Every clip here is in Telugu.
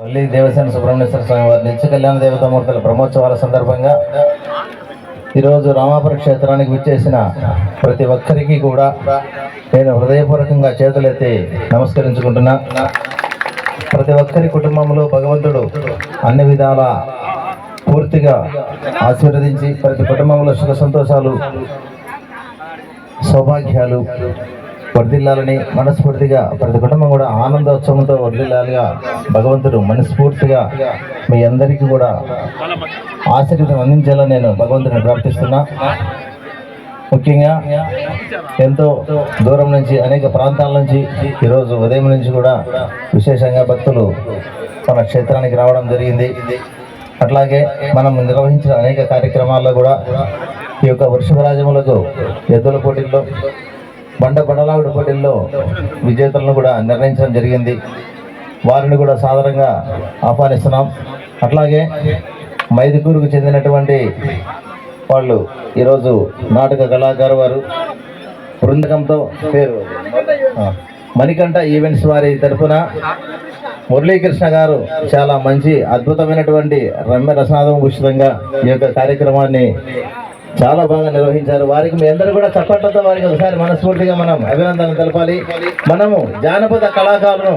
మళ్ళీ దేవసేన సుబ్రహ్మణ్యేశ్వర స్వామి వారి నిత్య కళ్యాణ దేవతామూర్తుల బ్రహ్మోత్సవాల సందర్భంగా ఈరోజు రామాపుర క్షేత్రానికి విచ్చేసిన ప్రతి ఒక్కరికి కూడా నేను హృదయపూర్వకంగా చేతులెత్తి నమస్కరించుకుంటున్నా. ప్రతి ఒక్కరి కుటుంబంలో భగవంతుడు అన్ని విధాల పూర్తిగా ఆశీర్వదించి ప్రతి కుటుంబంలో సుఖ సంతోషాలు సౌభాగ్యాలు వర్ధిల్లాలని మనస్ఫూర్తిగా ప్రతి కుటుంబం కూడా ఆనందోత్సవంతో వర్ధిల్లాలిగా భగవంతుడు మనస్ఫూర్తిగా మీ అందరికీ కూడా ఆశీర్వాదం అందించాలని నేను భగవంతుని ప్రార్థిస్తున్నా. ముఖ్యంగా ఎంతో దూరం నుంచి అనేక ప్రాంతాల నుంచి ఈరోజు ఉదయం నుంచి కూడా విశేషంగా భక్తులు మన క్షేత్రానికి రావడం జరిగింది. అట్లాగే మనం నిర్వహించిన అనేక కార్యక్రమాల్లో కూడా ఈ యొక్క వృషభరాజములకు ఎద్దుల పోటీల్లో బండ బడలాగుడు పోటీల్లో విజేతలను కూడా నిర్ణయించడం జరిగింది. వారిని కూడా సాధారణంగా ఆహ్వానిస్తున్నాం. అట్లాగే మైదుకూరుకు చెందినటువంటి వాళ్ళు ఈరోజు నాటక కళాకారు వారు. బృందకంతో పేరు మణికంఠ ఈవెంట్స్ వారి తరఫున మురళీకృష్ణ గారు చాలా మంచి అద్భుతమైనటువంటి రమ్య రసనాదం ఉచితంగా ఈ యొక్క కార్యక్రమాన్ని చాలా బాగా నిర్వహించారు. వారికి మీ అందరూ కూడా చప్పట్లతో వారికి ఒకసారి మనస్ఫూర్తిగా మనం అభినందనలు తెలపాలి. మనము జానపద కళాకారులను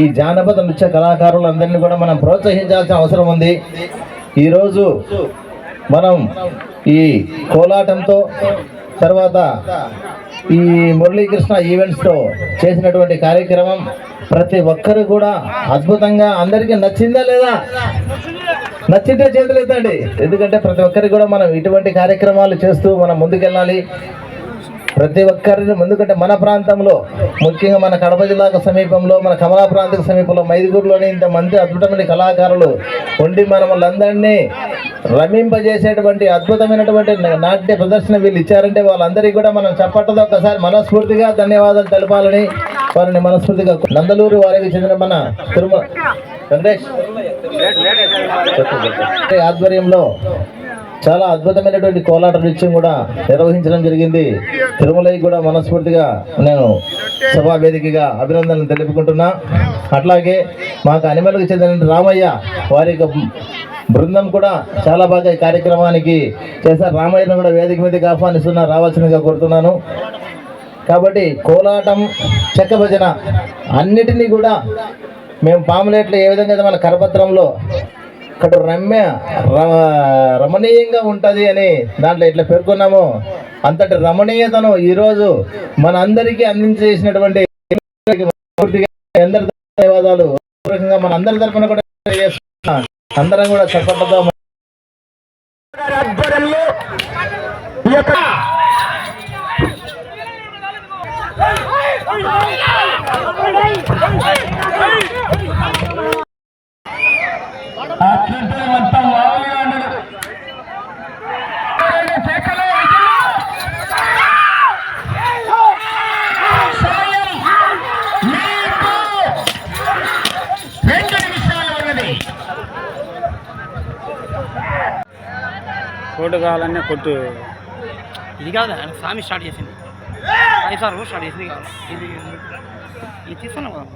ఈ జానపద నృత్య కళాకారులందరినీ కూడా మనం ప్రోత్సహించాల్సిన అవసరం ఉంది. ఈరోజు మనం ఈ కోలాటంతో తర్వాత ఈ మురళీకృష్ణ ఈవెంట్స్తో చేసినటువంటి కార్యక్రమం ప్రతి ఒక్కరు కూడా అద్భుతంగా అందరికీ నచ్చిందా లేదా? నచ్చింటే చేతులు ఎత్తండి ఎందుకంటే ప్రతి ఒక్కరికి కూడా మనం ఇటువంటి కార్యక్రమాలు చేస్తూ మనం ముందుకెళ్ళాలి. ప్రతి ఒక్కరిని ముందుకంటే మన ప్రాంతంలో ముఖ్యంగా మన కడప జిల్లాకు సమీపంలో మన కమలా ప్రాంతకు సమీపంలో మైదుగూరులోని ఇంత మంది అద్భుతమైన కళాకారులు ఉండి మనములందరినీ రమింపజేసేటువంటి అద్భుతమైనటువంటి నాట్య ప్రదర్శన వీళ్ళు ఇచ్చారంటే వాళ్ళందరికీ కూడా మనం చప్పట్లతో ఒకసారి మనస్ఫూర్తిగా ధన్యవాదాలు తెలపాలని వారిని మనస్ఫూర్తిగా నందలూరు వారికి చెందిన మన తిరుమల వెంకటేష్. ఆధ్వర్యంలో చాలా అద్భుతమైనటువంటి కోలాట నృత్యం కూడా నిర్వహించడం జరిగింది. తిరుమలకి కూడా మనస్ఫూర్తిగా నేను సభా వేదికగా అభినందనలు తెలుపుకుంటున్నా. అట్లాగే మాకు అనిమలకు చెందిన రామయ్య వారి యొక్క బృందం కూడా చాలా బాగా ఈ కార్యక్రమానికి చేశారు. రామయ్యను కూడా వేదిక మీదకి ఆహ్వానిస్తున్నా రావాల్సిందిగా కోరుతున్నాను. కాబట్టి కోలాటం చెక్క భజన అన్నిటినీ కూడా మేము పాములేట్లు ఏ విధంగా అయితే మన కరపత్రంలో ఇక్కడ రమ్య రమణీయంగా ఉంటుంది అని దాంట్లో ఇట్లా పేర్కొన్నాము. అంతటి రమణీయతను ఈరోజు మన అందరికీ అందించేసినటువంటి అందరి ధన్యవాదాలు. మన అందరి తరఫున కూడా అందరం కూడా చప్పట్లతో కోటు కావాలన్నా కొట్టు ఇది కాదు ఆయన స్వామి స్టార్ట్ చేసింది. ఐదు సార్లు స్టార్ట్ చేసింది కాదు. ఇది ఇది తీసుకున్నాం కదా.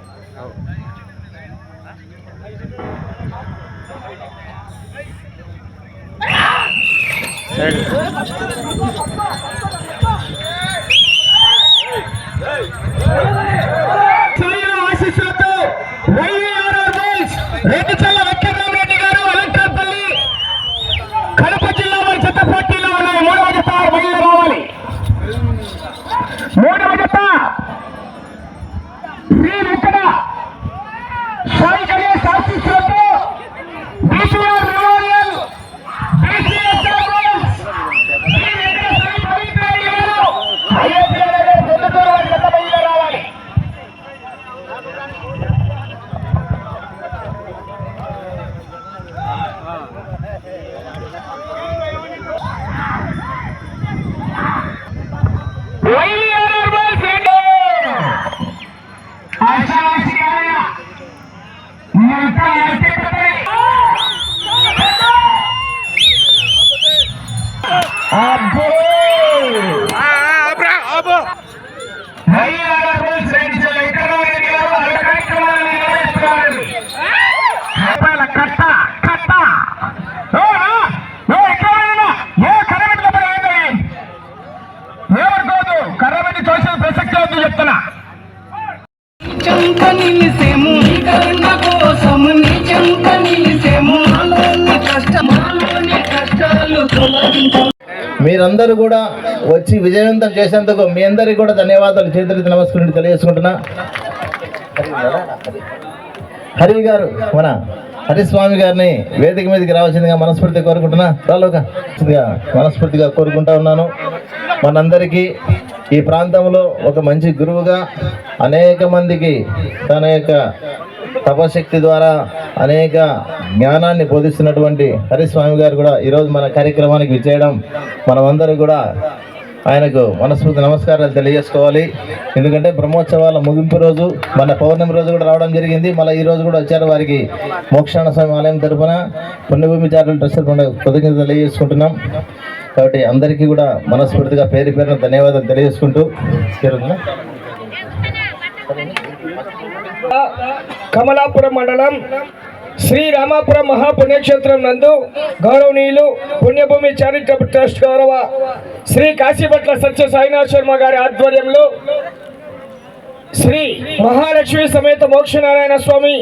ఎవరిని తోచిన ప్రసక్తి ఉంది చెప్తున్నా మీరందరూ కూడా వచ్చి విజయవంతం చేసేందుకు మీ అందరికి కూడా ధన్యవాదాలు. చేతులకి నమస్కరించి తెలియజేసుకుంటున్నా. హరి గారు మన హరిస్వామి గారిని వేదిక మీదకి రావాల్సిందిగా మనస్ఫూర్తిగా కోరుకుంటున్నా. రాలోగా మనస్ఫూర్తిగా కోరుకుంటా ఉన్నాను. మనందరికీ ఈ ప్రాంతంలో ఒక మంచి గురువుగా అనేక మందికి తన యొక్క తపశక్తి ద్వారా అనేక జ్ఞానాన్ని బోధిస్తున్నటువంటి హరిస్వామి గారు కూడా ఈరోజు మన కార్యక్రమానికి విచ్చేయడం మనమందరూ కూడా ఆయనకు మనస్ఫూర్తి నమస్కారాలు తెలియజేసుకోవాలి. ఎందుకంటే బ్రహ్మోత్సవాల ముగింపు రోజు మన పౌర్ణమి రోజు కూడా రావడం జరిగింది. మళ్ళీ ఈ రోజు కూడా వచ్చారు వారికి మోక్షాన స్వామి ఆలయం తరఫున పుణ్యభూమి చారుల ట్రస్ట్ కృతజ్ఞత తెలియజేసుకుంటున్నాం. కాబట్టి అందరికీ కూడా మనస్ఫూర్తిగా పేరు పేరున ధన్యవాదాలు తెలియజేసుకుంటూ పేరుందా? కమలాపురం మండలం శ్రీ రామాపురం మహాపుణ్యక్షేత్రం నందు గౌరవనీయులు పుణ్యభూమి చారిటబుల్ ట్రస్ట్ గౌరవ శ్రీ కాశీపట్ల సత్య సాయినాథ్ శర్మ గారి ఆధ్వర్యంలో శ్రీ మహాలక్ష్మి సమేత మోక్షనారాయణ స్వామి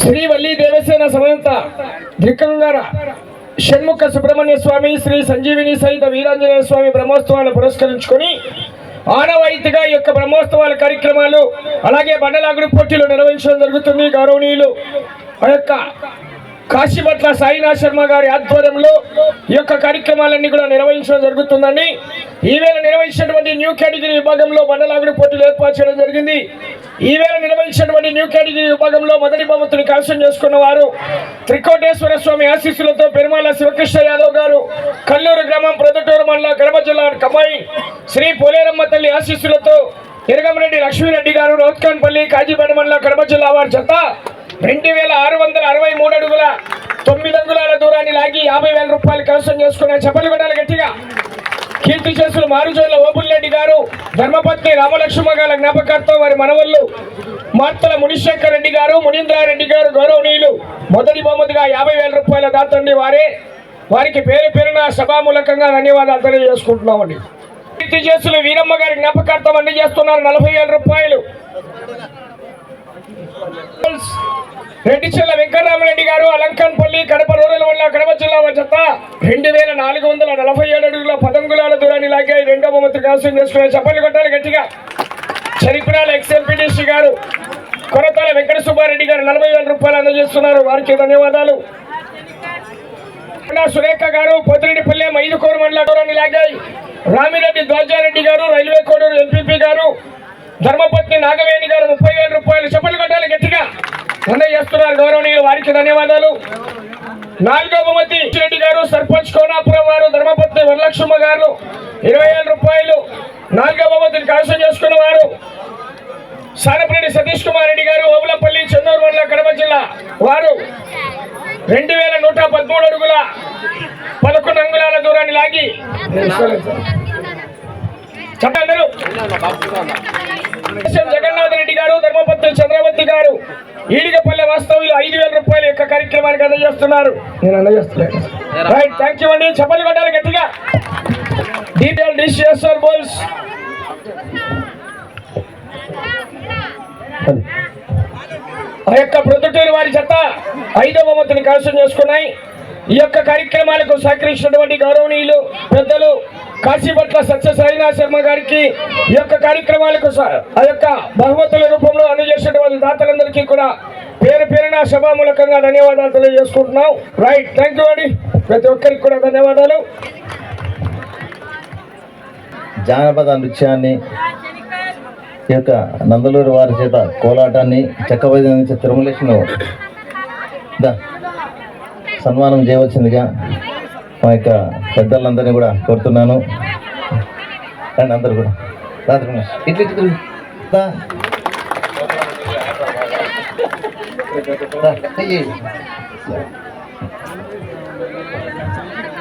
శ్రీ వల్లి దేవసేన సమేత దిక్కంగార షణ్ముఖ సుబ్రహ్మణ్య స్వామి శ్రీ సంజీవిని సహిత వీరాంజనేయ స్వామి బ్రహ్మోత్సవాలను పురస్కరించుకొని ఆనవాయితీగా ఈ యొక్క బ్రహ్మోత్సవాల కార్యక్రమాలు అలాగే బండలాగుడు పోటీలు నిర్వహించడం జరుగుతుంది. గౌరవనీయులు ఆ యొక్క కాశీపట్ల సాయినాథ్ శర్మ గారి ఆధ్వర్యంలో ఈ యొక్క కార్యక్రమాలన్నీ కూడా నిర్వహించడం జరుగుతుందండి. ఈవేళ నిర్వహించినటువంటి న్యూ కేటగిరీ విభాగంలో బండలాగుడు పోటీలు ఏర్పాటు చేయడం జరిగింది. ఈవేళ నిర్వహించినటువంటి న్యూ కేటగిరీ విభాగంలో మొదటి బహుమతులు కైవసం చేసుకున్న వారు త్రికోటేశ్వర స్వామి ఆశీస్సులతో పెరుమాల శివకృష్ణ యాదవ్ గారు కల్లూరు గ్రామం ప్రొద్దుటూరు మండల కడప జిల్లా కమాయి శ్రీ పోలేరమ్మ తల్లి ఆశీస్సులతో ఇరగమరెడ్డి లక్ష్మీరెడ్డి గారు రోత్కాన్పల్లి కాజీపేట మండలం కడప జిల్లా వారి చెత్త రెండు వేల ఆరు వందల అరవై మూడు అడుగుల తొమ్మిది అంగుళాల దూరాన్ని లాగి యాభై వేల రూపాయలు కైవసం చేసుకున్న చెప్పలు కొట్టాలి గట్టిగా కీర్తి చేసులు మారుజోళ్ళ ఓబుల్రెడ్డి గారు ధర్మపత్ని రామలక్ష్మ గారి జ్ఞాపకార్థం వారి మనవళ్ళు మార్తల మునిశేఖర్ రెడ్డి గారు మునీంద్రారెడ్డి గారు గౌరవనీయులు. మొదటి బహుమతిగా యాభై వేల రూపాయల దాతండి వారే. వారికి పేరు పేరున సభామూలకంగా ధన్యవాదాలు తెలియజేసుకుంటున్నామండి. కీర్తి చేసులు వీరమ్మ గారి జ్ఞాపకార్థం అందజేస్తున్నారు నలభై వేల రూపాయలు. రెడ్డిచెల్ల వెంకటరామరెడ్డి గారు అలంకన్పల్లి కడప రూరల్ ఉన్న కడప జిల్లా జత రెండు వేల నాలుగు వందల నలభై ఏడు అడుగుల పదంగులాల దూరాన్ని లాగే రెండో బొమ్మతి కాసం చేసుకునే చప్పట్లు కొట్టాలి గట్టిగా. చరిత్రాల ఎక్స్ఎంపీటీసీ గారు కొరతాల వెంకట సుబ్బారెడ్డి గారు నలభై వేల రూపాయలు అందజేస్తున్నారు. వారికి ధన్యవాదాలు. సురేఖ గారు పొద్దురెడ్డిపల్లె మైదుకూరు మండల దూరాన్ని లాగాయి. రామిరెడ్డి ధ్వజారెడ్డి గారు రైల్వే కోడూరు ఎంపీపీ గారు ధర్మపత్ని నాగవేణి గారు ముప్పై వేల రూపాయలు చెప్పలు అందజేస్తున్నారు గౌరవనీయులు వారికి ధన్యవాదాలు. నాలుగో బహుమతి రెడ్డి గారు సర్పంచ్ కోనాపురం వారు ధర్మపత్ని వరలక్ష్మ గారు ఇరవై వేల రూపాయలు. నాలుగో బహుమతిని కైవసం చేసుకున్న వారు సానపరెడ్డి సతీష్ కుమార్ రెడ్డి గారు ఓబులపల్లి చెన్నూరు మండల కడప జిల్లా వారు. రెండు వేల నూట పదమూడు అడుగుల పదకొండు అంగుళాల దూరాన్ని లాగి. చెప్పండి జగన్నాథ్ రెడ్డి గారు ధర్మపత్రులు చంద్రవతి గారు ఈడిగపల్లె వాస్తవులు ఐదు వేల రూపాయల యొక్క కార్యక్రమానికి అందజేస్తున్నారు. నేను అందజేస్తున్నాను రైట్ థ్యాంక్ యూ అండి. చెప్పలు కొట్టాలి గట్టిగా. డీటెయిల్ డిసిఎస్ఆర్ బోల్స్ ఆ యొక్క ప్రొద్దుటూరు వారి చెత్త ఐదవ బహుమతిని కైవసం చేసుకున్నాయి. ఈ యొక్క కార్యక్రమాలకు సహకరించినటువంటి గౌరవనీయులు పెద్దలు కాశీపట్ల సత్య సాయినాథ్ శర్మ గారికి ఈ యొక్క కార్యక్రమాలకు ఆ యొక్క బహుమతుల రూపంలో అందజేసినటువంటి దాతలందరికీ కూడా పేరు పేరున సభామూలకంగా ధన్యవాదాలు తెలియజేసుకుంటున్నాం. రైట్ థ్యాంక్ యూ అండి ప్రతి ఒక్కరికి కూడా ధన్యవాదాలు. జానపద నృత్యాన్ని ఈ యొక్క నందలూరు వారి చేత కోలాటాన్ని చెక్కవైద్యం నుంచి తిరుమలేషను సన్మానం చేయవచ్చిందిగా మా యొక్క పెద్దలందరినీ కూడా కోరుతున్నాను. అండ్ అందరు కూడా. రా ఇట్లు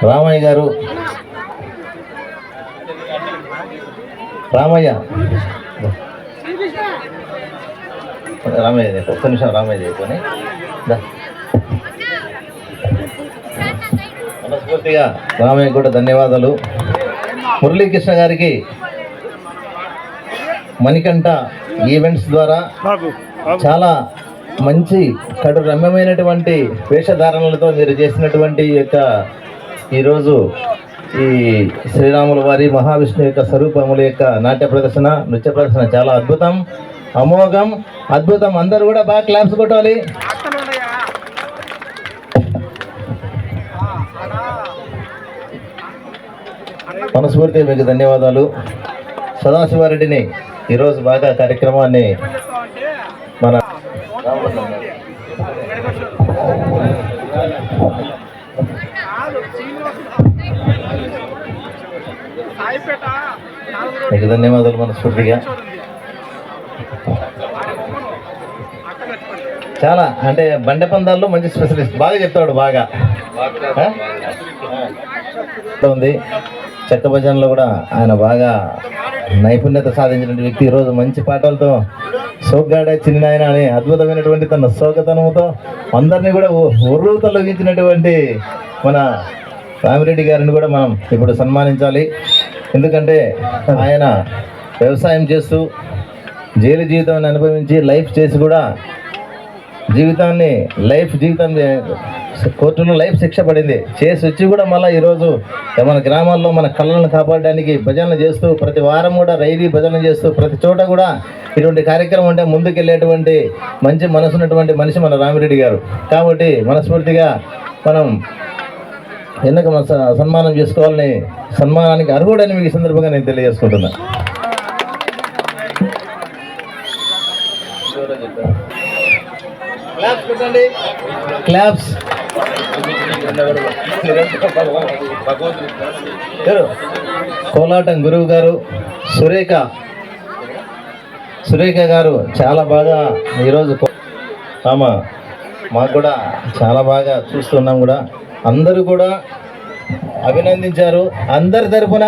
రామయ్య గారు. రామయ్య. రామయ్య ఒక్క నిమిషం రామయ్య చెప్పుకొని దా. మనస్ఫూర్తిగా రామయ్య కూడా ధన్యవాదాలు. మురళీకృష్ణ గారికి మణికంఠ ఈవెంట్స్ ద్వారా చాలా మంచి కడు రమ్యమైనటువంటి వేషధారణలతో మీరు చేసినటువంటి యొక్క ఈరోజు ఈ శ్రీరాముల వారి మహావిష్ణువు యొక్క స్వరూపముల యొక్క నాట్య ప్రదర్శన నృత్య ప్రదర్శన చాలా అద్భుతం అమోఘం అద్భుతం. అందరూ కూడా బాగా క్లాప్స్ కొట్టాలి. మనస్ఫూర్తిగా మీకు ధన్యవాదాలు. సదాశివారెడ్డిని ఈరోజు బాగా కార్యక్రమాన్ని మన మీకు ధన్యవాదాలు మనస్ఫూర్తిగా. చాలా అంటే బండె పందాల్లో మంచి స్పెషలిస్ట్. బాగా చెప్తాడు బాగా? ఉంది చెక్క భజనలో కూడా ఆయన బాగా నైపుణ్యత సాధించిన వ్యక్తి. ఈరోజు మంచి పాటలతో సోగ్గాడే చిన్నాయన అనే అద్భుతమైనటువంటి తన సోగతనంతో అందరినీ కూడా ఉర్రు తొలగించినటువంటి మన రామిరెడ్డి గారిని కూడా మనం ఇప్పుడు సన్మానించాలి. ఎందుకంటే ఆయన వ్యవసాయం చేస్తూ జైలు జీవితాన్ని అనుభవించి లైఫ్ చేసి కూడా జీవితాన్ని లైఫ్ జీవితాన్ని కోర్టులో లైఫ్ శిక్ష పడింది. చేసి వచ్చి కూడా మళ్ళీ ఈరోజు మన గ్రామాల్లో మన కళలను కాపాడడానికి భజనలు చేస్తూ ప్రతి వారం కూడా రైవీ భజన చేస్తూ ప్రతి చోట కూడా ఇటువంటి కార్యక్రమం ఉంటే ముందుకెళ్ళేటువంటి మంచి మనసున్నటువంటి మనిషి మన రామిరెడ్డి గారు. కాబట్టి మనస్ఫూర్తిగా మనం ఎందుకు మన స- సన్మానం చేసుకోవాలని సన్మానానికి అర్హుడని మీకు ఈ సందర్భంగా నేను తెలియజేసుకుంటున్నాను క్లాప్స్ కొట్టండి. క్లాప్స్ గారు. కోలాటం గురువు గారు సురేఖ. సురేఖ గారు చాలా బాగా ఈరోజు ఆమె మాకు కూడా చాలా బాగా చూస్తున్నాం కూడా. అందరూ కూడా అభినందించారు. అందరి తరపున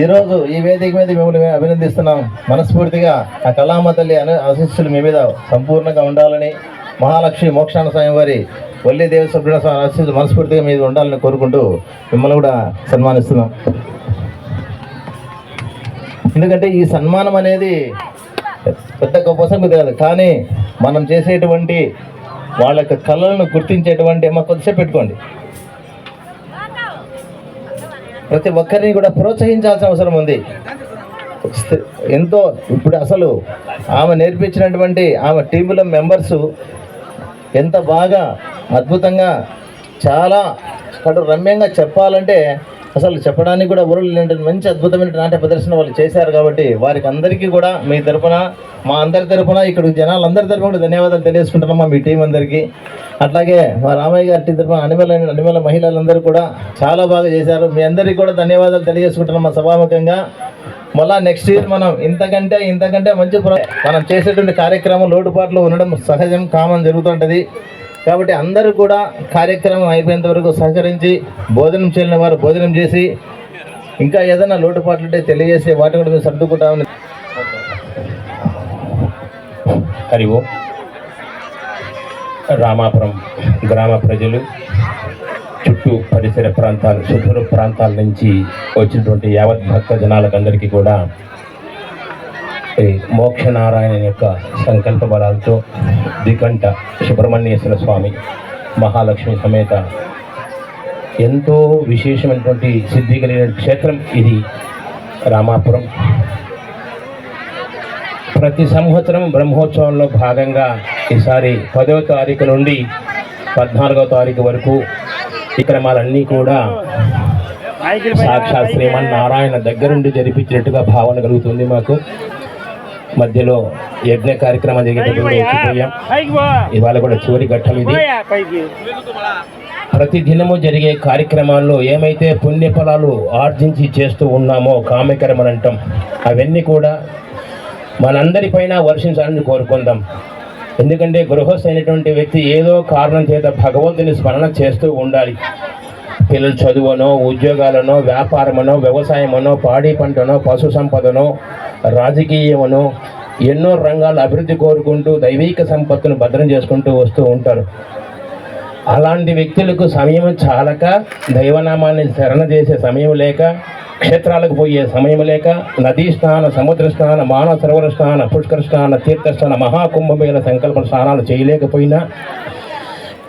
ఈరోజు ఈ వేదిక మీద మిమ్మల్ని మేము అభినందిస్తున్నాం. మనస్ఫూర్తిగా ఆ కళామ తల్లి అను ఆశీస్సులు మీ మీద సంపూర్ణంగా ఉండాలని మహాలక్ష్మి మోక్షాన స్వామి వారి వల్లి దేవ సుబ్రహ్మణ్య స్వామి ఆశీస్సులు మనస్ఫూర్తిగా మీద ఉండాలని కోరుకుంటూ మిమ్మల్ని కూడా సన్మానిస్తున్నాం. ఎందుకంటే ఈ సన్మానం అనేది పెద్ద గొప్ప సంగతి కాదు. కానీ మనం చేసేటువంటి వాళ్ళ యొక్క కళలను గుర్తించేటువంటి మాకు కొద్దిసేపు పెట్టుకోండి. ప్రతి ఒక్కరిని కూడా ప్రోత్సహించాల్సిన అవసరం ఉంది. స్థి- ఎంతో ఇప్పుడు అసలు ఆమె నేర్పించినటువంటి ఆమె టీంలో మెంబర్స్ ఎంత బాగా అద్భుతంగా చాలా కడు రమ్యంగా చెప్పాలంటే అసలు చెప్పడానికి కూడా ఊరు లేనటువంటి మంచి అద్భుతమైన నాట్య ప్రదర్శన వాళ్ళు చేశారు కాబట్టి వారికి అందరికీ కూడా మీ తరపున మా అందరి తరపున ఇక్కడ జనాలందరి తరపున కూడా ధన్యవాదాలు తెలియజేసుకుంటున్నాం మీ టీం అందరికీ. అట్లాగే మా రామయ్య గారి టీం తరపున అనిమల అనిమల మహిళలందరూ కూడా చాలా బాగా చేశారు. మీ అందరికీ కూడా ధన్యవాదాలు తెలియజేసుకుంటున్నాం మా సభాముఖంగా. మళ్ళా నెక్స్ట్ ఇయర్ మనం ఇంతకంటే ఇంతకంటే మంచి ప్ర- మనం చేసేటువంటి కార్యక్రమం లోటుపాట్లు ఉండడం సహజం కామన్ జరుగుతుంటుంది. కాబట్టి అందరూ కూడా కార్యక్రమం అయిపోయేంత వరకు సహకరించి భోజనం చేయని వారు భోజనం చేసి ఇంకా ఏదైనా లోటుపాట్లు ఉంటే తెలియజేసి వాటిని కూడా మేము సర్దుకుంటామని. హరి ఓం. రామాపురం గ్రామ ప్రజలు చుట్టూ పరిసర ప్రాంతాలు సుదూర ప్రాంతాల నుంచి వచ్చినటువంటి యావత్ భక్త జనాలకందరికీ కూడా మోక్షనారాయణ యొక్క సంకల్ప బలాలతో ద్వికంఠ సుబ్రహ్మణ్యేశ్వర స్వామి మహాలక్ష్మి సమేత. ఎంతో విశేషమైనటువంటి సిద్ధి కలిగిన క్షేత్రం ఇది రామాపురం. ప్రతి సంవత్సరం బ్రహ్మోత్సవంలో భాగంగా ఈసారి పదవ తారీఖు నుండి పద్నాలుగవ తారీఖు వరకు విక్రమాలన్నీ కూడా సాక్షాత్ శ్రీమన్నారాయణ దగ్గరుండి జరిపించినట్టుగా భావన కలుగుతుంది మాకు. మధ్యలో యజ్ఞ కార్యక్రమం జరిగేటప్పుడు ఇవాళ కూడా చివరి ఘట్టం ఇది. ప్రతి దినము జరిగే కార్యక్రమాల్లో ఏమైతే పుణ్య ఫలాలు ఆర్జించి చేస్తూ ఉన్నామో కామ్యకరమని అంటాం. అవన్నీ కూడా మనందరిపైన వర్షించాలని కోరుకుందాం. ఎందుకంటే గృహస్థ అయినటువంటి వ్యక్తి ఏదో కారణం చేత భగవంతుని స్మరణ చేస్తూ ఉండాలి. పిల్లల చదువునో ఉద్యోగాలనో వ్యాపారమనో వ్యవసాయమనో పాడి పంటనో పశు సంపదనో రాజకీయమనో ఎన్నో రంగాల అభివృద్ధి కోరుకుంటూ దైవిక సంపత్తును భద్రం చేసుకుంటూ వస్తూ ఉంటారు. అలాంటి వ్యక్తులకు సమయం చాలక దైవనామాన్ని శరణ చేసే సమయం లేక క్షేత్రాలకు పోయే సమయం లేక నదీ స్నాన సముద్ర స్నాన మానవ సరోవర స్నాన పుష్కర స్నాన తీర్థస్నాన మహాకుంభమేళ సంకల్ప స్నానాలు చేయలేకపోయినా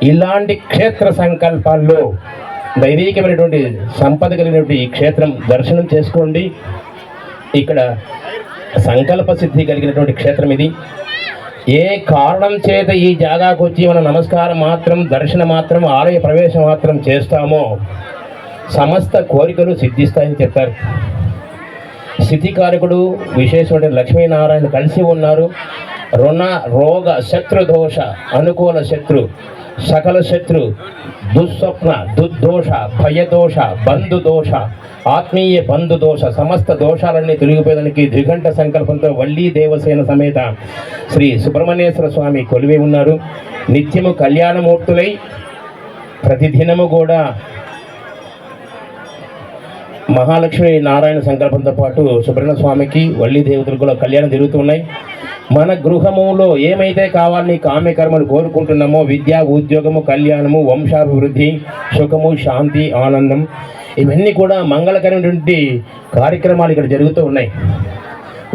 ఇలాంటి క్షేత్ర సంకల్పాల్లో దైవీకమైనటువంటి సంపద కలిగినటువంటి ఈ క్షేత్రం దర్శనం చేసుకోండి. ఇక్కడ సంకల్ప సిద్ధి కలిగినటువంటి క్షేత్రం ఇది. ఏ కారణం చేత ఈ జాగాకు వచ్చి మన నమస్కారం మాత్రం దర్శనం మాత్రం ఆలయ ప్రవేశం మాత్రం చేస్తామో సమస్త కోరికలు సిద్ధిస్తాయని చెప్పారు. స్థితికారకుడు విశేషమైన లక్ష్మీనారాయణ కలిసి ఉన్నారు. రుణ రోగ శత్రు దోష అనుకూల శత్రు సకల శత్రు దుస్వప్న దుర్దోష భయదోష బంధు దోష ఆత్మీయ బంధు దోష సమస్త దోషాలన్నీ తొలగిపోయేదానికి ద్విఘంట సంకల్పంతో వల్లీ దేవసేన సమేత శ్రీ సుబ్రహ్మణ్యేశ్వర స్వామి కొలివే ఉన్నారు. నిత్యము కళ్యాణమూర్తులై ప్రతిదినము కూడా మహాలక్ష్మి నారాయణ సంకల్పంతో పాటు సుబ్రహ్మణ్య స్వామికి వల్లి దేవతలు కూడా కళ్యాణం జరుగుతున్నాయి మన గృహములో ఏమైతే కావాలని కామ్యకర్మలు కోరుకుంటున్నామో విద్య ఉద్యోగము కళ్యాణము వంశాభివృద్ధి సుఖము శాంతి ఆనందం ఇవన్నీ కూడా మంగళకరమైనటువంటి కార్యక్రమాలు ఇక్కడ జరుగుతూ ఉన్నాయి.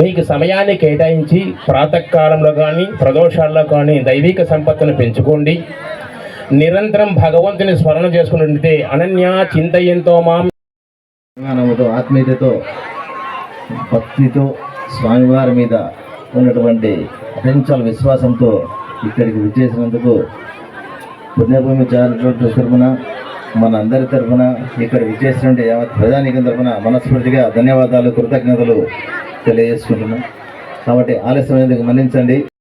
మీకు సమయాన్ని కేటాయించి ప్రాతకాలంలో కానీ ప్రదోషాల్లో కానీ దైవిక సంపత్తును పెంచుకోండి. నిరంతరం భగవంతుని స్మరణ చేసుకున్నట్లయితే అనన్య చింతయంతో మాం ఆత్మీయతతో భక్తితో స్వామివారి మీద ఉన్నటువంటి అటెన్షల్ విశ్వాసంతో ఇక్కడికి విచ్చేసినందుకు పుణ్యభూమి చారిటబుల్ తరఫున మన అందరి తరఫున ఇక్కడ విచ్చేసినటువంటి యావత్ ప్రజానీకం తరఫున మనస్ఫూర్తిగా ధన్యవాదాలు కృతజ్ఞతలు తెలియజేసుకుంటున్నాం. కాబట్టి ఆలస్యమైనందుకు మన్నించండి.